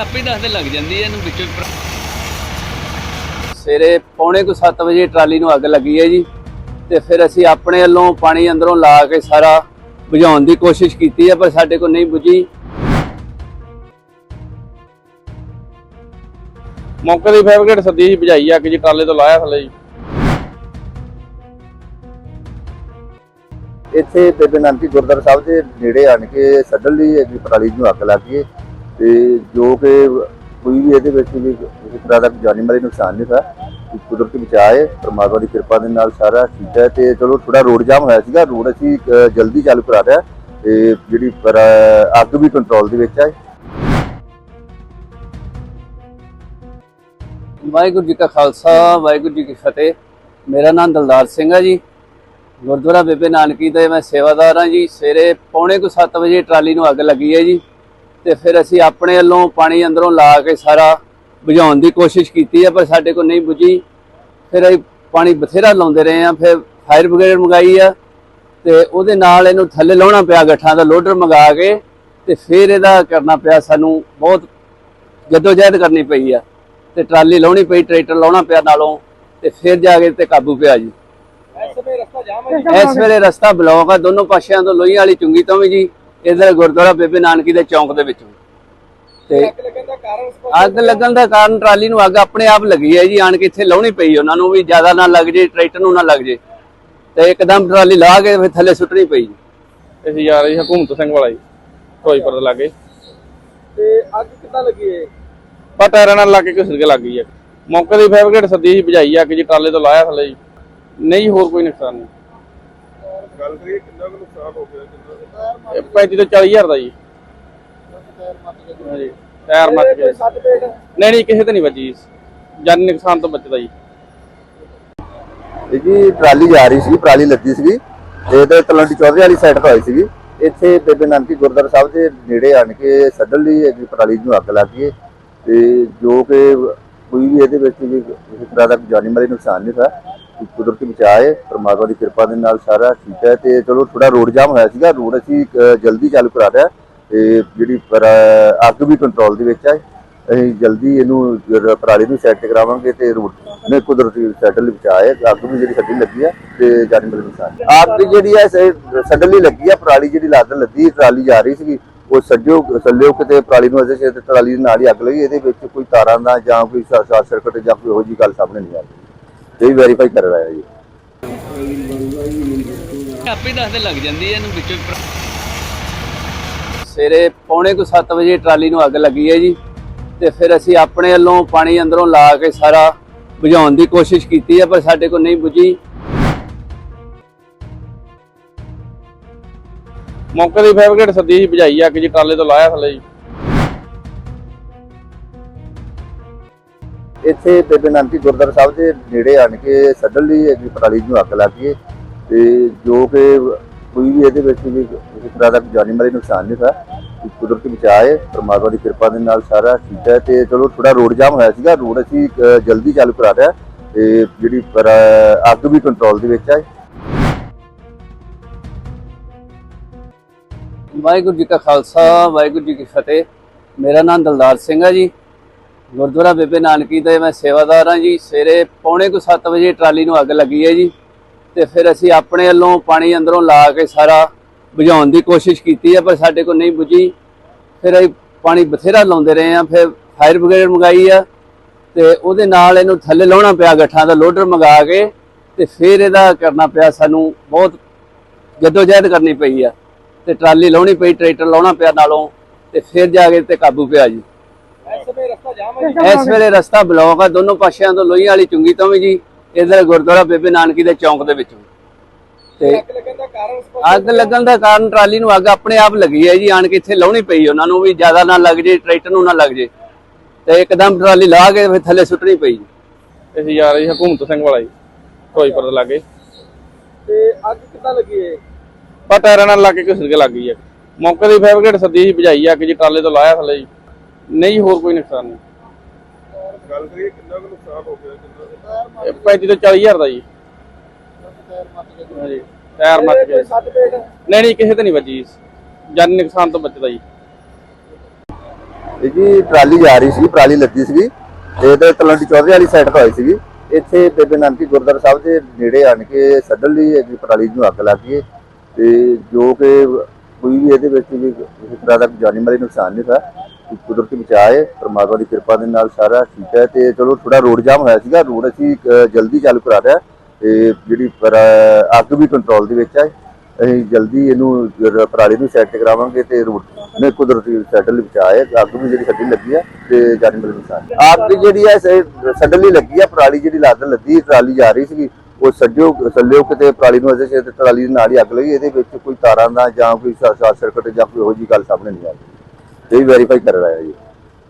ਆਪੇ ਹੀ ਦੱਸਦੇ ਲੱਗ ਜਾਂਦੀ ਹੈ ਇਹਨੂੰ ਵਿੱਚੋਂ ਸਵੇਰੇ ਪੌਣੇ ਕੁ 7 ਵਜੇ ਟਰਾਲੀ ਨੂੰ ਅੱਗ ਲੱਗੀ ਹੈ ਜੀ ਤੇ ਫਿਰ ਅਸੀਂ ਆਪਣੇ ਵੱਲੋਂ ਪਾਣੀ ਅੰਦਰੋਂ ਲਾ ਕੇ ਸਾਰਾ ਬੁਝਾਉਣ ਦੀ ਕੋਸ਼ਿਸ਼ ਕੀਤੀ ਹੈ ਪਰ ਸਾਡੇ ਕੋਲ ਨਹੀਂ ਬੁਝੀ। ਮੌਕੇ ਦੀ ਫਾਇਰ ਬ੍ਰਿਗੇਡ ਸੱਦੀ ਸੀ ਭਜਾਈ ਅੱਗ ਜੀ ਟਰਾਲੇ ਤੋਂ ਲਾਇਆ ਥੱਲੇ ਜੀ। ਇੱਥੇ ਬੇਬੇ ਨਾਨਕੀ ਗੁਰਦੁਆਰਾ ਸਾਹਿਬ ਦੇ ਨੇੜੇ ਆਣ ਕੇ ਸੱਡਣ ਲਈ ਹੈਗੀ ਪਰਾਲੀ ਨੂੰ ਅੱਗ ਲੱਗ ਗਈ ਹੈ ਤੇ ਜੋ ਕਿ ਕੋਈ ਵੀ ਇਹਦੇ ਵਿੱਚ ਵੀ ਕਿਸੇ ਤਰ੍ਹਾਂ ਦਾ ਜਾਨੀ ਮਾਲੀ ਨੁਕਸਾਨ ਨਹੀਂ ਹੋਇਆ ਕੁਦਰਤ ਬਚਾਏ ਪਰਮਾਤਮਾ ਦੀ ਕਿਰਪਾ ਦੇ ਨਾਲ ਸਾਰਾ ਠੀਕ ਹੈ ਤੇ ਚਲੋ ਥੋੜਾ ਰੋਡ ਜਾਮ ਹੋਇਆ ਸੀਗਾ, ਰੋਡ ਅਸੀਂ ਜਲਦੀ ਚਾਲੂ ਕਰਾ ਰਿਹਾ ਤੇ ਜਿਹੜੀ ਅੱਗ ਵੀ ਕੰਟਰੋਲ ਦੇ ਵਿੱਚ ਹੈ ਵਾਹਿਗੁਰੂ ਜੀ ਕਾ ਖਾਲਸਾ, ਵਾਹਿਗੁਰੂ ਜੀ ਕੀ ਫਤਿਹ। ਮੇਰਾ ਨਾਮ ਦਲਦਾਰ ਸਿੰਘ ਹੈ ਜੀ। ਗੁਰਦੁਆਰਾ ਬੇਬੇ ਨਾਨਕੀ ਦਾ ਮੈਂ ਸੇਵਾਦਾਰ ਹਾਂ ਜੀ। ਸਵੇਰੇ ਪੌਣੇ ਕੁ 7 ਵਜੇ ਟਰਾਲੀ ਨੂੰ ਅੱਗ ਲੱਗੀ ਹੈ ਜੀ। ਤੇ ਫਿਰ ਅਸੀਂ ਆਪਣੇ ਵੱਲੋਂ ਪਾਣੀ ਅੰਦਰੋਂ ਲਾ ਕੇ ਸਾਰਾ ਬੁਝਾਉਣ ਦੀ ਕੋਸ਼ਿਸ਼ ਕੀਤੀ ਹੈ, ਪਰ ਸਾਡੇ ਕੋਲ ਨਹੀਂ ਬੁਝੀ। ਫਿਰ ਅਸੀਂ ਪਾਣੀ ਬਥੇਰਾ ਲਾਉਂਦੇ ਰਹੇ ਆ ਫਿਰ ਫਾਇਰ ਬ੍ਰਿਗੇਡ ਮੰਗਾਈ ਆ। ਤੇ ਉਹਦੇ ਨਾਲ ਇਹਨੂੰ ਥੱਲੇ ਲਾਉਣਾ ਪਿਆ, ਗੱਠਾਂ ਦਾ ਲੋਡਰ ਮੰਗਾ ਕੇ, ਤੇ ਫਿਰ ਇਹਦਾ ਕਰਨਾ ਪਿਆ ਸਾਨੂੰ ਬਹੁਤ ਜਦੋਜਹਿਦ ਕਰਨੀ ਪਈ ਆ। ਤੇ ਟਰਾਲੀ ਲਾਉਣੀ ਪਈ, ਟਰੈਕਟਰ ਲਾਉਣਾ ਪਿਆ ਨਾਲੋਂ, ਤੇ ਫਿਰ ਜਾ ਕੇ ਤੇ ਕਾਬੂ ਪਿਆ ਜੀ। ਇਸ ਵੇਲੇ ਰਸਤਾ ਬਲੌਕ ਆ ਦੋਨੋਂ ਪਾਸਿਆਂ ਤੋਂ ਲੋਹੀਆਂ ਵਾਲੀ ਚੁੰਗੀ ਤੋਂ ਵੀ ਜੀ ਇਧਰ ਗੁਰਦੁਆਰਾ ਬੇਬੇ ਨਾਨਕੀ ਦੇ ਚੌਂਕ ਦੇ ਵਿੱਚੋਂ ਤੇ ਅੱਗ ਲੱਗਣ ਦਾ ਕਾਰਨ ਟਰਾਲੀ ਨੂੰ ਅੱਗ ਆਪਣੇ ਆਪ ਲੱਗੀ ਹੈ ਜੀ ਆਣ ਕੇ ਇੱਥੇ ਲਾਉਣੀ ਪਈ ਉਹਨਾਂ ਨੂੰ ਵੀ ਜ਼ਿਆਦਾ ਨਾ ਲੱਗ ਜੇ ਟਰੈਕਟਰ ਨੂੰ ਨਾ ਲੱਗ ਜੇ। ਤੇ ਇੱਕਦਮ ਟਰਾਲੀ ਲਾ ਕੇ ਫਿਰ ਥੱਲੇ ਸੁੱਟਣੀ ਪਈ ਜੀ। ਅਸੀਂ ਜਾ ਰਹੇ ਹਕੂਮਤ ਸਿੰਘ ਵਾਲਾ ਜੀ ਫਿਰੋਜ਼ਪੁਰ ਦੇ ਲਾਗੇ। ਤੇ ਅੱਗ ਕਿੱਦਾਂ ਲੱਗੀ ਏ ਪਰ ਟਾਇਰਾਂ ਨਾਲ ਲਾ ਕੇ ਘਿਸਰ ਕੇ ਲੱਗ ਗਈ ਹੈ। ਮੌਕੇ ਦੀ ਫਾਇਰ ਬ੍ਰਿਗੇਡ ਸੱਦੀ ਸੀ ਭਜਾਈ ਅੱਗ ਜੀ ਟਰਾਲੇ ਤੋਂ ਲਾਇਆ ਥੱਲੇ ਜੀ। ਨਹੀਂ ਹੋਰ ਕੋਈ ਨੁਕਸਾਨ ਨਹੀਂ। ਗੱਲ ਕਰੀਏ ਕਿੰਨਾ ਕੁ ਨੁਕਸਾਨ ਹੋ ਗਿਆ ਕਿੰਨਾ ਇਹ 35 ਤੋਂ 40 ਹਜ਼ਾਰ ਦਾ ਜੀ। ਹਾਂਜੀ ਟਾਇਰ ਮੱਚ ਗਏ। ਸੱਟ ਪੇਟ ਨਹੀਂ ਨਹੀਂ ਕਿਸੇ ਤੇ ਨਹੀਂ ਵੱਜੀ। ਜਾਨੀ ਨੁਕਸਾਨ ਤੋਂ ਬਚਦਾ ਜੀ। ਇਹ ਜੀ ਟਰਾਲੀ ਜਾ ਰਹੀ ਸੀ ਟਰਾਲੀ ਲੱਗੀ ਸੀਗੀ। ਤੇ ਇਹਦੇ ਤਲਵੰਡੀ ਚੌਧਰੀ ਵਾਲੀ ਸਾਈਡ ਤੋਂ ਆਈ ਸੀਗੀ। ਇੱਥੇ ਬੇਬੇ ਨਾਨਕੀ ਗੁਰਦੁਆਰਾ ਸਾਹਿਬ ਦੇ ਨੇੜੇ ਆਣ ਕੇ ਸੱਡਣ ਲਈ ਹੈਗੀ ਪਰਾਲੀ ਨੂੰ ਅੱਗ ਲੱਗ ਗਈ। ਤੇ ਜੋ ਕਿ ਕੋਈ ਵੀ ਇਹਦੇ ਵਿੱਚ ਵੀ ਕਿਸੇ ਤਰ੍ਹਾਂ ਦਾ ਜਾਨੀ ਮਾਲੀ ਨੁਕਸਾਨ ਨਹੀਂ ਹੋਇਆ। ਕੁਦਰਤੀ ਬਚਾਏ ਪਰਮਾਤਮਾ ਦੀ ਕਿਰਪਾ ਦੇ ਨਾਲ ਸਾਰਾ ਠੀਕ ਹੈ ਤੇ ਚਲੋ ਥੋੜਾ ਰੋਡ ਜਾਮ ਹੋਇਆ ਸੀਗਾ ਰੋਡ ਅਸੀਂ ਜਲਦੀ ਚਾਲੂ ਕਰਾ ਰਿਹਾ ਤੇ ਜਿਹੜੀ ਅੱਗ ਵੀ ਕੰਟਰੋਲ ਦੇ ਵਿੱਚ ਹੈ। ਅਸੀਂ ਜਲਦੀ ਇਹਨੂੰ ਪਰਾਲੀ ਨੂੰ ਸੈੱਟ ਕਰਾਵਾਂਗੇ ਤੇ ਰੋਡ ਨੇ ਕੁਦਰਤੀ ਸੈਟਲ ਬਚਾਏ ਅੱਗ ਵੀ ਜਿਹੜੀ ਸਾਡੀ ਲੱਗੀ ਆ ਤੇ ਜਾਨੀ ਮਾਲੀ ਨੁਕਸਾਨ ਅੱਗ ਜਿਹੜੀ ਹੈ ਸਡਨਲੀ ਲੱਗੀ ਆ ਪਰਾਲੀ ਜਿਹੜੀ ਲਾਦਣ ਲੱਗੀ ਟਰਾਲੀ ਜਾ ਰਹੀ ਸੀਗੀ, ਉਹ ਸੱਜੋ, ਸੱਲਿਓ ਕਿਤੇ ਪਰਾਲੀ ਨੂੰ ਅਜੇ ਤੇ ਟਰਾਲੀ ਦੇ ਨਾਲ ਹੀ ਅੱਗ ਲੱਗੀ, ਇਹਦੇ ਵਿੱਚ ਕੋਈ ਤਾਰਾਂ ਦਾ ਜਾਂ ਕੋਈ ਸ਼ਾਰਟ ਸਰਕਟ ਜਾਂ ਕੋਈ ਇਹੋ ਜਿਹੀ ਗੱਲ ਸਾਹਮਣੇ ਨਹੀਂ ਆ ਰਹੀ। ਇਹ ਵੈਰੀਫਾਈ ਕਰ ਰਿਹਾ ਹੈ ਜੀ। ਆਪੇ ਦੱਸਦੇ ਲੱਗ ਜਾਂਦੀ ਹੈ ਇਹਨੂੰ ਵਿੱਚੋਂ ਸਵੇਰੇ ਪੌਣੇ ਕੁ 7 ਵਜੇ ਟਰਾਲੀ ਨੂੰ ਅੱਗ ਲੱਗੀ ਹੈ ਜੀ ਤੇ ਫਿਰ ਅਸੀਂ ਆਪਣੇ ਵੱਲੋਂ ਪਾਣੀ ਅੰਦਰੋਂ ਲਾ ਕੇ ਸਾਰਾ ਬੁਝਾਉਣ ਦੀ ਕੋਸ਼ਿਸ਼ ਕੀਤੀ ਹੈ ਪਰ ਸਾਡੇ ਕੋਲ ਨਹੀਂ ਬੁਝੀ। ਮੌਕੇ ਦੀ ਫਾਇਰ ਬ੍ਰਿਗੇਡ ਸੱਦੀ ਸੀ ਭਜਾਈ ਅੱਗ ਜੀ ਟਰਾਲੇ ਤੋਂ ਲਾਇਆ ਥੱਲੇ ਜੀ। ਇੱਥੇ ਬੇਬੇ ਨਾਨਕੀ ਗੁਰਦੁਆਰਾ ਸਾਹਿਬ ਦੇ ਨੇੜੇ ਆਣ ਕੇ ਸੱਡਣ ਲਈ ਹੈਗੀ ਪਰਾਲੀ ਨੂੰ ਅੱਗ ਲੱਗ ਗਈ ਹੈ ਤੇ ਜੋ ਕਿ ਕੋਈ ਵੀ ਇਹਦੇ ਵਿੱਚ ਵੀ ਕਿਸੇ ਤਰ੍ਹਾਂ ਦਾ ਜਾਨੀ ਮਾਲੀ ਨੁਕਸਾਨ ਨਹੀਂ ਹੋਇਆ ਕੁਦਰਤ ਕੁਦਰਤੀ ਬਚਾਅ ਪਰਮਾਤਮਾ ਦੀ ਕਿਰਪਾ ਦੇ ਨਾਲ ਸਾਰਾ ਠੀਕ ਹੈ ਤੇ ਚਲੋ ਥੋੜਾ ਰੋਡ ਜਾਮ ਹੋਇਆ ਸੀਗਾ, ਰੋਡ ਅਸੀਂ ਜਲਦੀ ਚਾਲੂ ਕਰਾ ਰਿਹਾ ਤੇ ਜਿਹੜੀ ਅੱਗ ਵੀ ਕੰਟਰੋਲ ਦੇ ਵਿੱਚ ਹੈ ਵਾਹਿਗੁਰੂ ਜੀ ਕਾ ਖਾਲਸਾ, ਵਾਹਿਗੁਰੂ ਜੀ ਕੀ ਫਤਿਹ। ਮੇਰਾ ਨਾਮ ਦਲਦਾਰ ਸਿੰਘ ਹੈ ਜੀ। ਗੁਰਦੁਆਰਾ ਬੇਬੇ ਨਾਨਕੀ ਦਾ ਮੈਂ ਸੇਵਾਦਾਰ ਹਾਂ ਜੀ। ਸਵੇਰੇ ਪੌਣੇ ਕੁ 7 ਵਜੇ ਟਰਾਲੀ ਨੂੰ ਅੱਗ ਲੱਗੀ ਹੈ ਜੀ। ਤੇ ਫਿਰ ਅਸੀਂ ਆਪਣੇ ਵੱਲੋਂ ਪਾਣੀ ਅੰਦਰੋਂ ਲਾ ਕੇ ਸਾਰਾ ਬੁਝਾਉਣ ਦੀ ਕੋਸ਼ਿਸ਼ ਕੀਤੀ ਹੈ, ਪਰ ਸਾਡੇ ਕੋਲ ਨਹੀਂ ਬੁਝੀ। ਫਿਰ ਅਸੀਂ ਪਾਣੀ ਬਥੇਰਾ ਲਾਉਂਦੇ ਰਹੇ ਆ ਫਿਰ ਫਾਇਰ ਬ੍ਰਿਗੇਡ ਮੰਗਾਈ ਆ। ਤੇ ਉਹਦੇ ਨਾਲ ਇਹਨੂੰ ਥੱਲੇ ਲਾਉਣਾ ਪਿਆ, ਗੱਠਾਂ ਦਾ ਲੋਡਰ ਮੰਗਾ ਕੇ, ਤੇ ਫਿਰ ਇਹਦਾ ਕਰਨਾ ਪਿਆ ਸਾਨੂੰ ਬਹੁਤ ਜਦੋਜਹਿਦ ਕਰਨੀ ਪਈ ਆ। ਤੇ ਟਰਾਲੀ ਲਾਉਣੀ ਪਈ, ਟਰੈਕਟਰ ਲਾਉਣਾ ਪਿਆ ਨਾਲੋਂ, ਤੇ ਫਿਰ ਜਾ ਕੇ ਤੇ ਕਾਬੂ ਪਿਆ ਜੀ। ਇਸ ਹੈ ਵੇਲੇ ਰਸਤਾ ਬਲੌਕ ਆ ਦੋਨੋਂ ਪਾਸਿਆਂ ਤੋਂ ਲੋਹੀਆਂ ਵਾਲੀ ਚੁੰਗੀ ਤੋਂ ਵੀ ਜੀ ਇਧਰ ਗੁਰਦੁਆਰਾ ਬੇਬੇ ਨਾਨਕੀ ਦੇ ਚੌਂਕ ਦੇ ਵਿੱਚੋਂ ਤੇ ਅੱਗ ਲੱਗਣ ਦਾ ਕਾਰਨ ਸਪਸ਼ਟ ਅੱਗ ਲੱਗਣ ਦਾ ਕਾਰਨ ਟਰਾਲੀ ਨੂੰ ਅੱਗ ਆਪਣੇ ਆਪ ਲੱਗੀ ਹੈ ਜੀ ਆਣ ਕੇ ਇੱਥੇ ਲਾਉਣੀ ਪਈ ਉਹਨਾਂ ਨੂੰ ਵੀ ਜ਼ਿਆਦਾ ਨਾ ਲੱਗ ਜੇ ਟਰੈਕਟਰ ਨੂੰ ਨਾ ਲੱਗ ਜੇ। ਤੇ ਇੱਕਦਮ ਟਰਾਲੀ ਲਾ ਕੇ ਫਿਰ ਥੱਲੇ ਸੁੱਟਣੀ ਪਈ ਜੀ। ਅਸੀਂ ਜਾ ਰਹੇ ਸੀ ਹਕੂਮਤ ਸਿੰਘ ਵਾਲਾ ਜੀ ਫਿਰੋਜ਼ਪੁਰ ਦੇ ਲਾਗੇ। ਤੇ ਅੱਗ ਕਿੱਦਾਂ ਲੱਗੀ ਏ ਪਰ ਟਾਇਰਾਂ ਨਾਲ ਲਾ ਕੇ ਘਿਸਰ ਕੇ ਲੱਗ ਗਈ ਹੈ। ਮੌਕੇ ਦੀ ਫਾਇਰ ਬ੍ਰਿਗੇਡ ਸੱਦੀ ਸੀ ਭਜਾਈ ਅੱਗ ਜੀ ਟਰਾਲੇ ਤੋਂ ਲਾਇਆ ਥੱਲੇ ਜੀ। ਨਹੀਂ ਹੋਰ ਕੋਈ ਨੁਕਸਾਨ ਨਹੀਂ। ਗੱਲ ਕਰੀਏ ਕਿੰਨਾ ਕੁ ਨੁਕਸਾਨ ਹੋ ਗਿਆ ਕਿੰਨਾ ਇਹ 35 ਤੋਂ 40 ਹਜ਼ਾਰ ਦਾ ਜੀ। ਹਾਂਜੀ ਟਾਇਰ ਮੱਚ ਗਏ। ਸੱਟ ਪੇਟ ਨਹੀਂ ਨਹੀਂ ਕਿਸੇ ਤੇ ਨਹੀਂ ਵੱਜੀ। ਜਾਨੀ ਨੁਕਸਾਨ ਤੋਂ ਬਚਦਾ ਜੀ। ਇਹ ਜੀ ਟਰਾਲੀ ਜਾ ਰਹੀ ਸੀ ਟਰਾਲੀ ਲੱਗੀ ਸੀਗੀ। ਤੇ ਇਹਦੇ ਤਲਵੰਡੀ ਚੌਧਰੀ ਵਾਲੀ ਸਾਈਡ ਤੋਂ ਆਈ ਸੀਗੀ। ਇੱਥੇ ਬੇਬੇ ਨਾਨਕੀ ਗੁਰਦੁਆਰਾ ਸਾਹਿਬ ਦੇ ਨੇੜੇ ਆਣ ਕੇ ਸੱਡਣ ਲਈ ਟਰਾਲੀ ਨੂੰ ਅੱਗ ਲੱਗ ਗਈ। ਤੇ ਜੋ ਕਿ ਕੋਈ ਵੀ ਇਹਦੇ ਵਿੱਚ ਵੀ ਕਿਸੇ ਤਰ੍ਹਾਂ ਦਾ ਜਾਨੀ ਮਾਲੀ ਨੁਕਸਾਨ ਨਹੀਂ ਹੋਇਆ। ਕੁਦਰਤੀ ਬਚਾਏ ਪਰਮਾਤਮਾ ਦੀ ਕਿਰਪਾ ਦੇ ਨਾਲ ਸਾਰਾ ਠੀਕ ਹੈ ਤੇ ਚਲੋ ਥੋੜਾ ਰੋਡ ਜਾਮ ਹੋਇਆ ਸੀਗਾ ਰੋਡ ਅਸੀਂ ਜਲਦੀ ਚਾਲੂ ਕਰਾ ਰਿਹਾ ਤੇ ਜਿਹੜੀ ਅੱਗ ਵੀ ਕੰਟਰੋਲ ਦੇ ਵਿੱਚ ਹੈ। ਅਸੀਂ ਜਲਦੀ ਇਹਨੂੰ ਪਰਾਲੀ ਨੂੰ ਸੈੱਟ ਕਰਾਵਾਂਗੇ ਤੇ ਰੋਡ ਨੇ ਕੁਦਰਤੀ ਸੈਟਲ ਬਚਾਏ ਅੱਗ ਵੀ ਜਿਹੜੀ ਸਾਡੀ ਲੱਗੀ ਆ ਤੇ ਜਾਨੀ ਮਾਲੀ ਨੁਕਸਾਨ ਅੱਗ ਜਿਹੜੀ ਹੈ ਸਡਨਲੀ ਲੱਗੀ ਆ ਪਰਾਲੀ ਜਿਹੜੀ ਲੱਗ ਲੱਗੀ ਟਰਾਲੀ ਜਾ ਰਹੀ ਸੀਗੀ, ਉਹ ਸੱਜੋ, ਸੱਲਿਓ ਕਿਤੇ ਪਰਾਲੀ ਨੂੰ ਅਜੇ ਤੇ ਟਰਾਲੀ ਦੇ ਨਾਲ ਹੀ ਅੱਗ ਲੱਗੀ, ਇਹਦੇ ਵਿੱਚ ਕੋਈ ਤਾਰਾਂ ਦਾ ਜਾਂ ਕੋਈ ਸ਼ਾਰਟ ਸਰਕਟ ਜਾਂ ਕੋਈ ਇਹੋ ਜਿਹੀ ਗੱਲ ਸਾਹਮਣੇ ਨਹੀਂ ਆਈ ਇਹ ਵੈਰੀਫਾਈ ਕਰ ਰਿਹਾ ਹੈ ਜੀ।